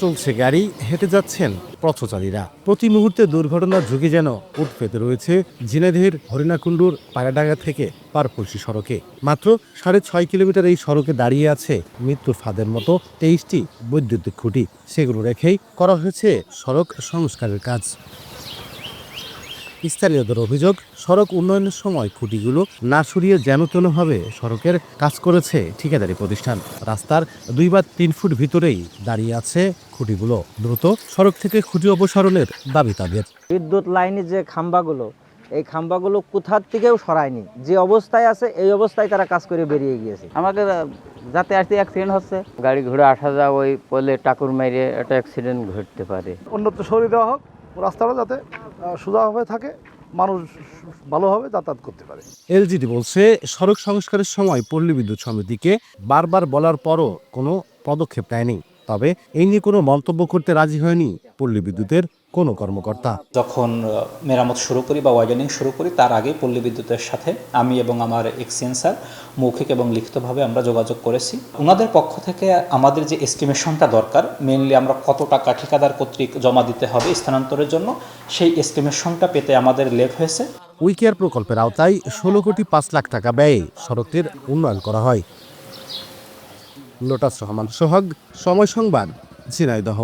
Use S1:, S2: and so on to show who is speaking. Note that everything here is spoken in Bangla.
S1: চলছে গাড়ি, হেঁটে যাচ্ছেন পথচারীরা। প্রতি মুহূর্তে দুর্ঘটনার ঝুঁকি যেন উঠপেতে রয়েছে ঝিনাইদহের হরিণাকুণ্ডুর পায়রাডাঙ্গা থেকে পারপলসি সড়কে। মাত্র সাড়ে ছয় কিলোমিটার এই সড়কে দাঁড়িয়ে আছে মৃত্যুর ফাঁদের মতো তেইশটি বৈদ্যুতিক খুঁটি। সেগুলো রেখেই করা হয়েছে সড়ক সংস্কারের কাজ। স্থানীয়দের অভিযোগ সড়ক উন্নয়নের সময় খুঁটিগুলো না সরিয়ে যেন তেনভাবে সড়কের কাজ করেছে ঠিকাদারি প্রতিষ্ঠান। রাস্তার দুই বা তিন ফুট ভিতরেই দাঁড়িয়ে আছে খুঁটিগুলো। দ্রুত সড়ক থেকে খুঁটি অপসারণের দাবি তাদের।
S2: বিদ্যুৎ লাইনের যে খাম্বাগুলো এই খাম্বাগুলো কোথার থেকেও সরায়নি। যে অবস্থায় আছে এই অবস্থায় তারা কাজ করে বেরিয়ে গিয়েছে।
S3: আমাকে যাতে আসতে অ্যাক্সিডেন্ট হচ্ছে। গাড়ি ঘুরে আসা যাওয়া ওই পোলে টাকুর মাইরে একটা অ্যাক্সিডেন্ট ঘটতে পারে।
S4: অন্যত্র সরিয়ে দেওয়া হোক। রাস্তাটা যাতে সোজাভাবে থাকে, মানুষ ভালোভাবে যাতায়াত করতে পারে।
S1: এলজিডি বলছে, সড়ক সংস্কারের সময় পল্লী বিদ্যুৎ সমিতিকে বারবার বলার পরও কোনো পদক্ষেপ নেয়নি। তবে এই নিয়ে কোনো মন্তব্য করতে রাজি হয়নি পল্লী বিদ্যুতের কোনো কর্মকর্তা।
S5: যখন মেরামত শুরু করি বা ওয়াইডেনিং শুরু করি তার আগে পল্লী বিদ্যুতের সাথে আমি এবং আমার এক্সচেঞ্জার মৌখিক এবং লিখিতভাবে আমরা যোগাযোগ করেছি। ওনাদের পক্ষ থেকে আমাদের যে এস্টিমেশনটা দরকার মেনলি আমরা কত টাকা ঠিকাদার কর্তৃক জমা দিতে হবে স্থানান্তরের জন্য সেই এস্টিমেশনটা পেতে আমাদের লেট হয়েছে।
S1: উইকেয়ার প্রকল্পের আওতায় ষোলো কোটি পাঁচ লাখ টাকা ব্যয়ে সড়কটির উন্নয়ন করা হয়। লোটাস রহমান। সোহাগ সময় সংবাদ ঝিনাইদহ।